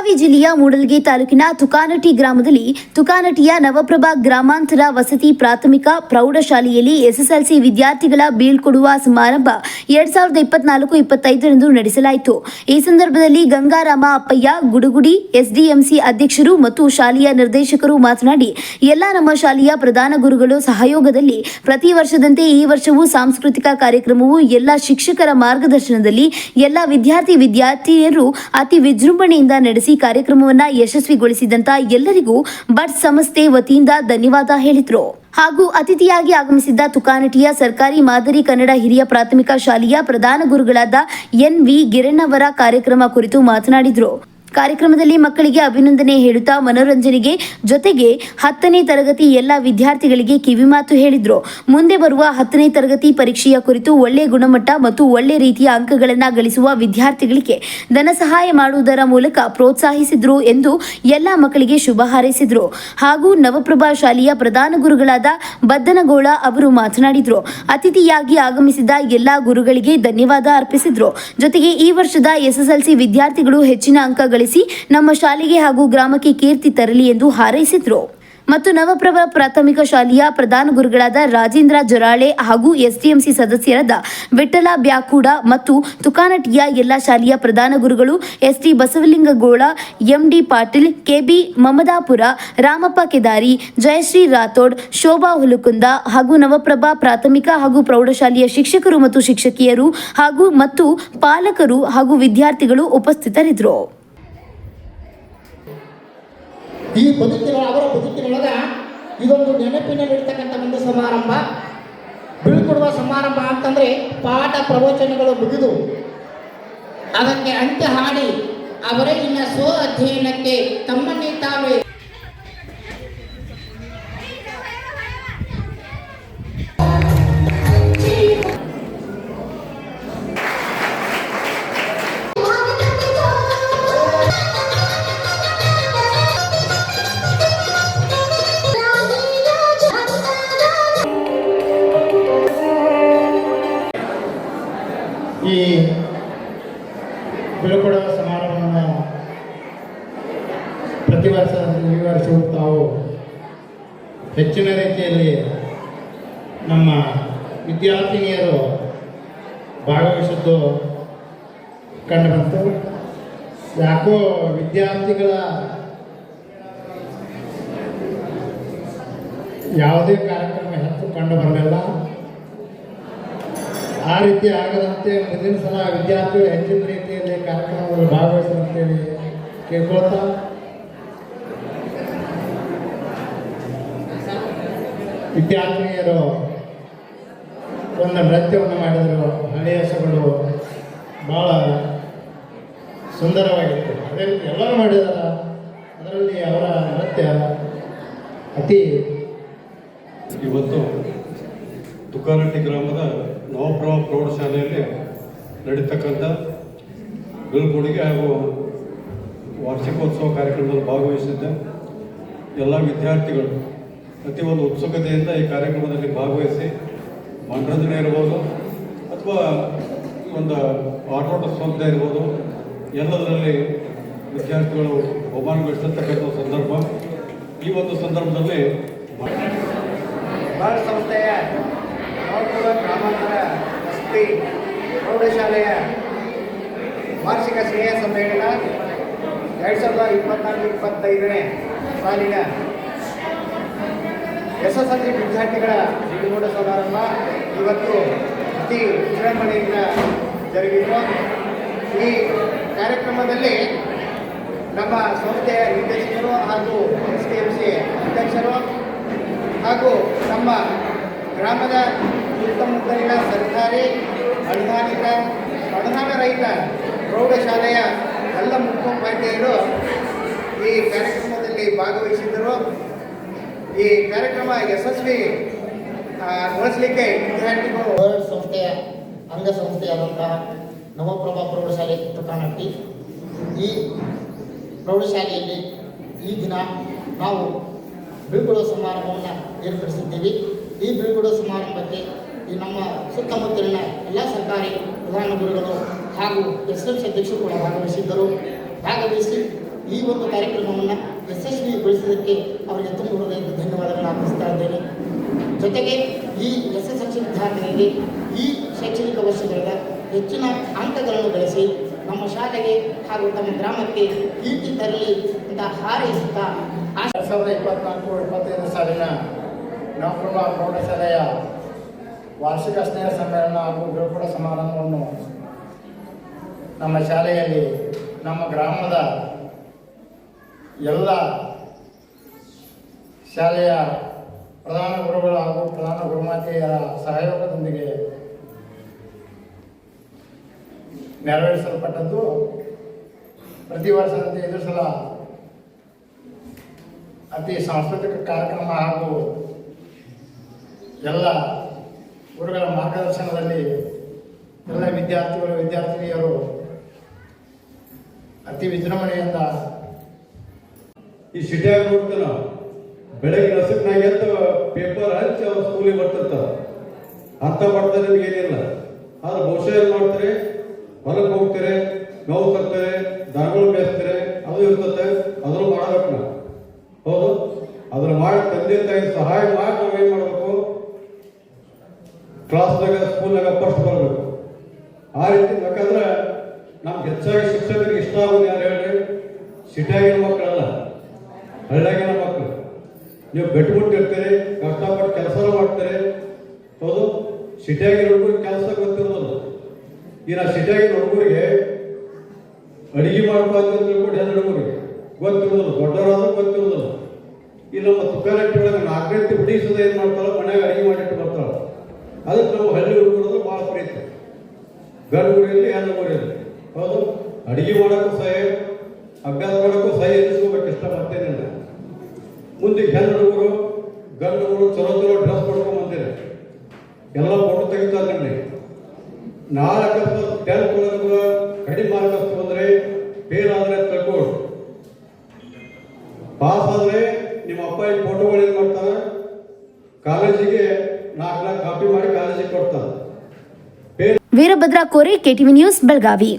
ಬೆಳಗಾವಿ ಜಿಲ್ಲೆಯ ಮೂಡಲ್ಗಿ ತಾಲೂಕಿನ ತುಕಾನಟಿ ಗ್ರಾಮದಲ್ಲಿ ತುಕಾನಟಿಯ ನವಪ್ರಭಾ ಗ್ರಾಮಾಂತರ ವಸತಿ ಪ್ರಾಥಮಿಕ ಪ್ರೌಢಶಾಲೆಯಲ್ಲಿ ಎಸ್ಎಸ್ಎಲ್ಸಿ ವಿದ್ಯಾರ್ಥಿಗಳ ಬೀಳ್ಕೊಡುವ ಸಮಾರಂಭ ಎರಡ್ ಸಾವಿರದ ಇಪ್ಪತ್ನಾಲ್ಕು ಇಪ್ಪತ್ತೈದರಂದು ನಡೆಸಲಾಯಿತು. ಈ ಸಂದರ್ಭದಲ್ಲಿ ಗಂಗಾರಾಮ ಅಪ್ಪಯ್ಯ, ಗುಡುಗುಡಿ ಎಸ್ಡಿಎಂಸಿ ಅಧ್ಯಕ್ಷರು ಮತ್ತು ಶಾಲೆಯ ನಿರ್ದೇಶಕರು ಮಾತನಾಡಿ, ಎಲ್ಲ ನಮ್ಮ ಶಾಲೆಯ ಪ್ರಧಾನ ಗುರುಗಳು ಸಹಯೋಗದಲ್ಲಿ ಪ್ರತಿ ವರ್ಷದಂತೆ ಈ ವರ್ಷವೂ ಸಾಂಸ್ಕೃತಿಕ ಕಾರ್ಯಕ್ರಮವು ಎಲ್ಲ ಶಿಕ್ಷಕರ ಮಾರ್ಗದರ್ಶನದಲ್ಲಿ ಎಲ್ಲ ವಿದ್ಯಾರ್ಥಿ ವಿದ್ಯಾರ್ಥಿನಿಯರು ಅತಿ ವಿಜೃಂಭಣೆಯಿಂದ ನಡೆಸಿ ಕಾರ್ಯಕ್ರಮವನ್ನ ಯಶಸ್ವಿಗೊಳಿಸಿದಂತ ಎಲ್ಲರಿಗೂ ಬಟ್ ಸಂಸ್ಥೆ ವತಿಯಿಂದ ಧನ್ಯವಾದ ಹೇಳಿದರು. ಹಾಗೂ ಅತಿಥಿಯಾಗಿ ಆಗಮಿಸಿದ್ದ ತುಕಾನಟಿಯ ಸರ್ಕಾರಿ ಮಾದರಿ ಕನ್ನಡ ಹಿರಿಯ ಪ್ರಾಥಮಿಕ ಶಾಲೆಯ ಪ್ರಧಾನ ಗುರುಗಳಾದ ಎನ್ ವಿ ಗಿರಣ್ಣವರ ಕಾರ್ಯಕ್ರಮ ಕುರಿತು ಮಾತನಾಡಿದರು. ಕಾರ್ಯಕ್ರಮದಲ್ಲಿ ಮಕ್ಕಳಿಗೆ ಅಭಿನಂದನೆ ಹೇಳುತ್ತಾ ಮನೋರಂಜನೆಗೆ ಜೊತೆಗೆ ಹತ್ತನೇ ತರಗತಿ ಎಲ್ಲ ವಿದ್ಯಾರ್ಥಿಗಳಿಗೆ ಕಿವಿಮಾತು ಹೇಳಿದ್ರು. ಮುಂದೆ ಬರುವ ಹತ್ತನೇ ತರಗತಿ ಪರೀಕ್ಷೆಯ ಕುರಿತು ಒಳ್ಳೆ ಗುಣಮಟ್ಟ ಮತ್ತು ಒಳ್ಳೆ ರೀತಿಯ ಅಂಕಗಳನ್ನು ಗಳಿಸುವ ವಿದ್ಯಾರ್ಥಿಗಳಿಗೆ ಧನ ಸಹಾಯ ಮಾಡುವುದರ ಮೂಲಕ ಪ್ರೋತ್ಸಾಹಿಸಿದ್ರು ಎಂದು ಎಲ್ಲ ಮಕ್ಕಳಿಗೆ ಶುಭ ಹಾರೈಸಿದ್ರು. ಹಾಗೂ ನವಪ್ರಭಾ ಶಾಲೆಯ ಪ್ರಧಾನ ಗುರುಗಳಾದ ಬದ್ದನಗೋಳ ಅವರು ಮಾತನಾಡಿದ್ರು. ಅತಿಥಿಯಾಗಿ ಆಗಮಿಸಿದ ಎಲ್ಲಾ ಗುರುಗಳಿಗೆ ಧನ್ಯವಾದ ಅರ್ಪಿಸಿದ್ರು. ಜೊತೆಗೆ ಈ ವರ್ಷದ ಎಸ್ಎಸ್ಎಲ್ಸಿ ವಿದ್ಯಾರ್ಥಿಗಳು ಹೆಚ್ಚಿನ ಅಂಕ ಗಳಿಸಿ ನಮ್ಮ ಶಾಲೆಗೆ ಹಾಗೂ ಗ್ರಾಮಕ್ಕೆ ಕೀರ್ತಿ ತರಲಿ ಎಂದು ಹಾರೈಸಿದರು. ಮತ್ತು ನವಪ್ರಭಾ ಪ್ರಾಥಮಿಕ ಶಾಲೆಯ ಪ್ರಧಾನ ಗುರುಗಳಾದ ರಾಜೇಂದ್ರ ಜೊರಾಳೆ ಹಾಗೂ ಎಸ್ಡಿಎಂಸಿ ಸದಸ್ಯರಾದ ವಿಠಲ ಬ್ಯಾಕೂಡ ಮತ್ತು ತುಕಾನಟಿಯ ಎಲ್ಲ ಶಾಲೆಯ ಪ್ರಧಾನ ಗುರುಗಳು ST Basavalingagowda, MD Patil, KB Mamadapur, Ramappa Kedari, Jayashree Rathod, Shobha Hulukunda ಹಾಗೂ ನವಪ್ರಭಾ ಪ್ರಾಥಮಿಕ ಹಾಗೂ ಪ್ರೌಢಶಾಲೆಯ ಶಿಕ್ಷಕರು ಮತ್ತು ಶಿಕ್ಷಕಿಯರು ಹಾಗೂ ಮತ್ತು ಪಾಲಕರು ಹಾಗೂ ವಿದ್ಯಾರ್ಥಿಗಳು ಉಪಸ್ಥಿತರಿದ್ದರು. ಈ ಬದುಕಿನ ಅವರ ಬದುಕಿನೊಳಗ ಇದೊಂದು ನೆನಪಿನಲ್ಲಿರ್ತಕ್ಕಂಥ ಒಂದು ಸಮಾರಂಭ. ಬೀಳ್ಕೊಡುವ ಸಮಾರಂಭ ಅಂತಂದ್ರೆ ಪಾಠ ಪ್ರವಚನಗಳು ಮುಗಿದು ಅದಕ್ಕೆ ಅಂತ್ಯ ಹಾಡಿ, ಅವರೇ ಇನ್ನ ಸ್ವ ಅಧ್ಯಯನಕ್ಕೆ ತಮ್ಮನ್ನೇ ತಾವೇ ಈ ಬೀಳ್ಕೊಡುವ ಸಮಾರಂಭವನ್ನು ಪ್ರತಿ ವರ್ಷ ತಾವು ಹೆಚ್ಚಿನ ರೀತಿಯಲ್ಲಿ ನಮ್ಮ ವಿದ್ಯಾರ್ಥಿನಿಯರು ಭಾಗವಹಿಸಿದ್ದು ಕಂಡುಬಂತು ಯಾಕೋ ವಿದ್ಯಾರ್ಥಿಗಳ ಯಾವುದೇ ಕಾರ್ಯಕ್ರಮ ಹೆಚ್ಚು ಕಂಡು ಬರಲಿಲ್ಲ. ಆ ರೀತಿ ಆಗದಂತೆ ಮುಂದಿನ ಸಲ ವಿದ್ಯಾರ್ಥಿಗಳು ಹೆಚ್ಚಿನ ರೀತಿಯಲ್ಲಿ ಕಾರ್ಯಕ್ರಮದಲ್ಲಿ ಭಾಗವಹಿಸುವಂತೇಳಿ ಕೇಳ್ಕೊಳ್ತಾ. ವಿದ್ಯಾರ್ಥಿನಿಯರು ಒಂದು ನೃತ್ಯವನ್ನು ಮಾಡಿದರು. ಹಳೆಯ ಸಗಳು ಭಾಳ ಸುಂದರವಾಗಿತ್ತು. ಅದೇ ರೀತಿ ಎಲ್ಲರೂ ಮಾಡಿದಾರ. ಅದರಲ್ಲಿ ಅವರ ನೃತ್ಯ ಅತಿ ಇವತ್ತು ತುಕಾರಟ್ಟಿ ಗ್ರಾಮದ ನವಪ್ರಭಾ ಪ್ರೌಢಶಾಲೆಯಲ್ಲಿ ನಡೀತಕ್ಕಂಥ ಬೀಳ್ಕೊಡುಗೆ ಹಾಗೂ ವಾರ್ಷಿಕೋತ್ಸವ ಕಾರ್ಯಕ್ರಮದಲ್ಲಿ ಭಾಗವಹಿಸಿದ್ದೆ ಎಲ್ಲ ವಿದ್ಯಾರ್ಥಿಗಳು ಪ್ರತಿ ಒಂದು ಉತ್ಸುಕತೆಯಿಂದ ಈ ಕಾರ್ಯಕ್ರಮದಲ್ಲಿ ಭಾಗವಹಿಸಿ ಮನರಂಜನೆ ಇರ್ಬೋದು ಅಥವಾ ಒಂದು ಆಟೋಟ ಸ್ಪರ್ಧೆ ಇರ್ಬೋದು, ಎಲ್ಲದರಲ್ಲಿ ವಿದ್ಯಾರ್ಥಿಗಳು ಬಹುಮಾನಗಳಿರ್ತಕ್ಕಂಥ ಸಂದರ್ಭ. ಈ ಒಂದು ಸಂದರ್ಭದಲ್ಲಿ ಸಂಸ್ಥೆಯ ನವಪುರ ಗ್ರಾಮಾಂತರ ವಸತಿ ಪ್ರೌಢಶಾಲೆಯ ವಾರ್ಷಿಕ ಸ್ನೇಹ ಸಮ್ಮೇಳನ ಎರಡು ಸಾವಿರದ ಇಪ್ಪತ್ನಾಲ್ಕು, ಇಪ್ಪತ್ತೈದನೇ ಸಾಲಿನ ಎಸ್ ಎಸ್ ಎಲ್ ಸಿ ವಿದ್ಯಾರ್ಥಿಗಳ ಬೀಳ್ಕೊಡ ಸಮಾರಂಭ ಇವತ್ತು ಅತಿ ವಿಜೃಂಭಣೆಯಿಂದ ಜರುಗಿತು ಈ ಕಾರ್ಯಕ್ರಮದಲ್ಲಿ ನಮ್ಮ ಸಂಸ್ಥೆಯ ನಿರ್ದೇಶಕರು ಹಾಗೂ ಎಸ್ ಕೆ ಎಂ ಸಿ ಅಧ್ಯಕ್ಷರು ಹಾಗೂ ನಮ್ಮ ಗ್ರಾಮದ ಸುತ್ತಮುತ್ತಲಿನ ಸರ್ಕಾರಿ ಅನುದಾನಿತ ಅನುದಾನ ರಹಿತ ಪ್ರೌಢಶಾಲೆಯ ಎಲ್ಲ ಮುಖ್ಯೋಪಾಧ್ಯಾಯರು ಈ ಕಾರ್ಯಕ್ರಮದಲ್ಲಿ ಭಾಗವಹಿಸಿದ್ದರು. ಈ ಕಾರ್ಯಕ್ರಮ ಯಶಸ್ವಿ ಗೊಳಿಸಲಿಕ್ಕೆ ವಿದ್ಯಾರ್ಥಿಗಳು ಸಂಸ್ಥೆಯ ಅಂಗಸಂಸ್ಥೆಯಾದಂತಹ ನವಪ್ರಭಾ ಪ್ರೌಢಶಾಲೆ ತುಕಾನಟ್ಟಿ ಈ ಪ್ರೌಢಶಾಲೆಯಲ್ಲಿ ಈ ದಿನ ನಾವು ಬೀಳ್ಕೊಡುವ ಸಮಾರಂಭವನ್ನು ಏರ್ಪಡಿಸಿದ್ದೀವಿ. ಈ ಬೀಳ್ಕೊಡುವ ಸಮಾರಂಭಕ್ಕೆ ಈ ನಮ್ಮ ಸುತ್ತಮುತ್ತಲಿನ ಎಲ್ಲ ಸರ್ಕಾರಿ ಪ್ರಧಾನ ಗುರುಗಳು ಹಾಗೂ ಎಸ್ ಎಲ್ ಸಿ ಅಧ್ಯಕ್ಷರು ಕೂಡ ಭಾಗವಹಿಸಿದ್ದರು. ಭಾಗವಹಿಸಿ ಈ ಒಂದು ಕಾರ್ಯಕ್ರಮವನ್ನು ಯಶಸ್ವಿಗೊಳಿಸಿದ್ದಕ್ಕೆ ಅವರಿಗೆ ತುಂಬ ಹೃದಯದ ಧನ್ಯವಾದಗಳನ್ನು ಅರ್ಪಿಸ್ತಾ ಇದ್ದೇನೆ. ಜೊತೆಗೆ ಈ ಎಸ್ ಎಸ್ ಎಲ್ ಸಿ ವಿದ್ಯಾರ್ಥಿಗಳಿಗೆ ಈ ಶೈಕ್ಷಣಿಕ ವರ್ಷಗಳಿಂದ ಹೆಚ್ಚಿನ ಅಂಕಗಳನ್ನು ಗಳಿಸಿ ನಮ್ಮ ಶಾಲೆಗೆ ಹಾಗೂ ತಮ್ಮ ಗ್ರಾಮಕ್ಕೆ ಕೀರ್ತಿ ತರಲಿ ಅಂತ ಹಾರೈಸುತ್ತಾ ಎರಡು ಸಾವಿರದ ಇಪ್ಪತ್ನಾಲ್ಕು, ಇಪ್ಪತ್ತೈದು ಸಾಲಿನ ನವಪ್ರಭಾ ಪ್ರೌಢಶಾಲೆಯ ವಾರ್ಷಿಕ ಸ್ನೇಹ ಸಮ್ಮೇಳನ ಹಾಗೂ ಬೀಳ್ಕೊಡ ಸಮಾರಂಭವನ್ನು ನಮ್ಮ ಶಾಲೆಯಲ್ಲಿ ನಮ್ಮ ಗ್ರಾಮದ ಎಲ್ಲ ಶಾಲೆಯ ಪ್ರಧಾನ ಗುರುಗಳು ಹಾಗೂ ಪ್ರಧಾನ ಗುರುಮಾತೆಯರ ಸಹಯೋಗದೊಂದಿಗೆ ನೆರವೇರಿಸಲ್ಪಟ್ಟದ್ದು. ಪ್ರತಿ ವರ್ಷದಂತೆ ಇದು ಸಲ ಅತಿ ಸಾಂಸ್ಕೃತಿಕ ಕಾರ್ಯಕ್ರಮ ಹಾಗೂ ಎಲ್ಲ ಗುರುಗಳ ಮಾರ್ಗದರ್ಶನದಲ್ಲಿ ಎಲ್ಲ ವಿದ್ಯಾರ್ಥಿಗಳು, ವಿದ್ಯಾರ್ಥಿನಿಯರು ಅತಿ ವಿಜೃಂಭಣೆಯಿಂದ ಈ ಸಿಟಿಯಾಗ ನೋಡ್ತಾನ ಬೆಳಗ್ಗೆ ನಸಕ್ನಾಗ ಎದ್ದು ಪೇಪರ್ ಹಂಚಿ ಅವ್ರು ಸ್ಕೂಲಿಗೆ ಬರ್ತಿರ್ತಾರ. ಅರ್ಥ ಮಾಡ್ತಾರೆ ನಿಮ್ಗೆ ಏನಿಲ್ಲ. ಆದ್ರೆ ಬಹುಶಃ ಏನ್ ಮಾಡ್ತಾರೆ? ಹೊಲಕ್ಕೆ ಹೋಗ್ತಾರೆ ನೋವು ತರ್ತಾರೆ ದನಗಳು ಬೇಯಿಸ್ತಾರೆ ಅದು ಇರ್ತದೆ ಕ್ಲಾಸ್ನಾಗ ಸ್ಕೂಲ್ನಾಗ ಫಸ್ಟ್ ಬರಬೇಕು ಆ ರೀತಿ ಯಾಕಂದ್ರೆ ನಮ್ಗೆ ಹೆಚ್ಚಾಗಿ ಶಿಕ್ಷಕರಿಗೆ ಇಷ್ಟ ಆಗೋದು ಯಾರು ಹೇಳಿ ಸಿಟಿಯಾಗಿನ ಮಕ್ಕಳಲ್ಲ. ಹಳ್ಳಿಯಾಗಿನ ಮಕ್ಕಳು. ನೀವು ಗಟ್ಟಿಮುಟ್ಟಿರ್ತೀರಿ ಕಷ್ಟಪಟ್ಟು ಕೆಲಸ ಮಾಡ್ತಾರೆ. ಹೌದು, ಸಿಟಿಯಾಗಿನ ಹುಡುಗರಿಗೆ ಕೆಲಸ ಗೊತ್ತಿರೋದು ಈ ನಾ ಸಿಟಿಯಾಗಿನ ಹುಡುಗರಿಗೆ ಅಡಿಗೆ ಅಂತ ತಿಳ್ಕೊಂಡು ಹೆಣ್ಣು ಹುಡುಗರಿಗೆ ಗೊತ್ತಿರೋದಿಲ್ಲ, ದೊಡ್ಡವರಾದ್ರೂ ಗೊತ್ತಿರೋದಿಲ್ಲ. ಇಲ್ಲ, ಮತ್ತು ತುಕಾರಟ್ಟಿ ಒಳಗೆ ನಾಲ್ಕೈದು ಬಿಡಿಸೋದು ಏನು ಮಾಡ್ತಾರೋ ಮನೆಗೆ ಅಡಿಗೆ ಮಾಡಿಟ್ಟು ಬರ್ತಾಳೆ. ಅದಕ್ಕೆ ನಾವು ಹಳ್ಳಿ ಹುಡುಗರು ಭಾಳ ಪ್ರೀತಿ. ಗಂಡು ಗುರಿಯಲ್ಲಿ ಹೆಣ್ಣು ಗುರಿಯಲ್ಲಿ ಹೌದು? ಅಡಿಗೆ ಮಾಡೋಕ್ಕೂ ಸಹ, ಅಭ್ಯಾಸ ಮಾಡೋಕ್ಕೂ ಸಹ ಎನಿಸ್ಕೋಬೇಕು, ಇಷ್ಟ ಮತ್ತೇನಿಲ್ಲ. ಮುಂದೆ ಹೆಣ್ಣು ಹುಡುಗರು ಗಂಡು ಹುಡುಗರು ಚಲೋ ಚಲೋ ಡ್ರೆಸ್ ಕೊಡ್ಕೊಂಡು ಬಂದಿರಿ ಎಲ್ಲ ಫೋಟೋ ತೆಗಿತಾರೆ ನಿಮಗೆ ನಾಲ್ಕು ಟೆನ್ ಒಳಗೆ ಕಡಿಮೆ ಮಾರ್ಕಸ್ ಬಂದರೆ ಫೇಲ್ ಆದರೆ ತಿಳ್ಕೊಡು ಪಾಸ್ ಆದರೆ ನಿಮ್ಮ ಅಪ್ಪ ಈ ಫೋಟೋಗಳು ಏನು ಮಾಡ್ತಾರೆ? ಕಾಲೇಜಿಗೆ ನಾಲ್ಕು ನಾಲ್ಕು ಕಾಪಿ ಮಾಡಿ ಕಾಲೇಜಿಗೆ ಕೊಡ್ತಾರೆ ವೀರಭದ್ರ ಕೋರೆ ಕೆಟಿವಿ ನ್ಯೂಸ್ ಬೆಳಗಾವಿ